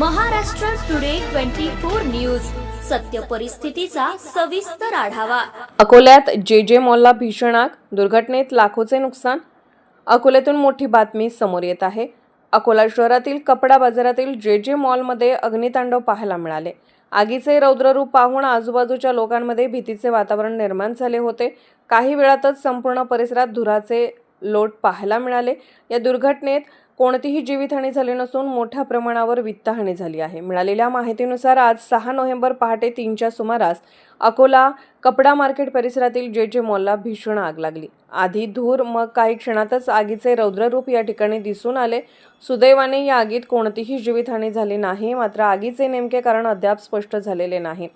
Maharashtra today twenty four news. सत्य परिस्थितीचा सविस्तर आढावा. अकोल्यात जे जे मॉलला भीषण आग दुर्घटनेत लाखोचे नुकसान. अकोल्यातून मोठी बातमी समोर येत आहे. अकोला शहरातील कपडा बाजारातील जे जे मॉलमध्ये अग्नितांडव पाहायला मिळाले. आगीचे रौद्ररूप पाहून आजूबाजूच्या लोकांमध्ये भीतीचे वातावरण निर्माण झाले होते. काही वेळातच संपूर्ण परिसरात धुराचे लोट पाहायला मिळाले. या दुर्घटनेत कोणतीही जीवितहानी झाली नसून मोठ्या प्रमाणावर वित्तहानी झाली आहे. मिळालेल्या माहितीनुसार आज सहा नोव्हेंबर पहाटे तीनच्या सुमारास अकोला कपडा मार्केट परिसरातील जे जे मॉलला भीषण आग लागली. आधी धूर मग काही क्षणातच आगीचे रौद्ररूप या ठिकाणी दिसून आले. सुदैवाने या आगीत कोणतीही जीवितहानी झाली नाही मात्र आगीचे नेमके कारण अद्याप स्पष्ट झालेले नाही.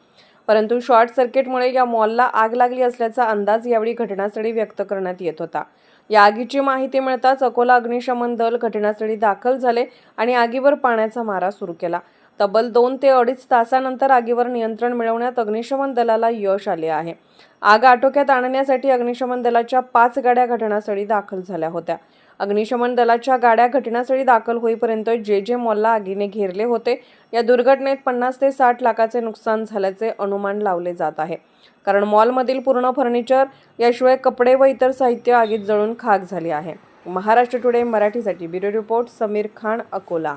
परंतु शॉर्ट सर्किटमुळे या मॉलला आग लागली असल्याचा अंदाज यावेळी घटनास्थळी व्यक्त करण्यात येत होता. या आगीची माहिती मिळताच अकोला अग्निशमन दल घटनास्थळी दाखल झाले आणि आगीवर पाण्याचा मारा सुरू केला. तब्बल दोन ते अडीच तासानंतर आगीवर नियंत्रण मिळवण्यात अग्निशमन दलाला यश आले आहे. आग आटोक्यात आणण्यासाठी अग्निशमन दलाच्या पाच गाड्या घटनास्थळी दाखल झाल्या होत्या. अग्निशमन दलाच्या गाड्या घटनास्थळी दाखल होईपर्यंत जे जे मॉलला आगीने घेरले होते. या दुर्घटनेत पन्नास ते साठ लाखाचे नुकसान झाल्याचे अनुमान लावले जात आहे. कारण मॉलमधील पूर्ण फर्निचर याशिवाय कपडे व इतर साहित्य आगीत जळून खाक झाली आहे. महाराष्ट्र टुडे मराठीसाठी ब्युरो रिपोर्ट समीर खान अकोला.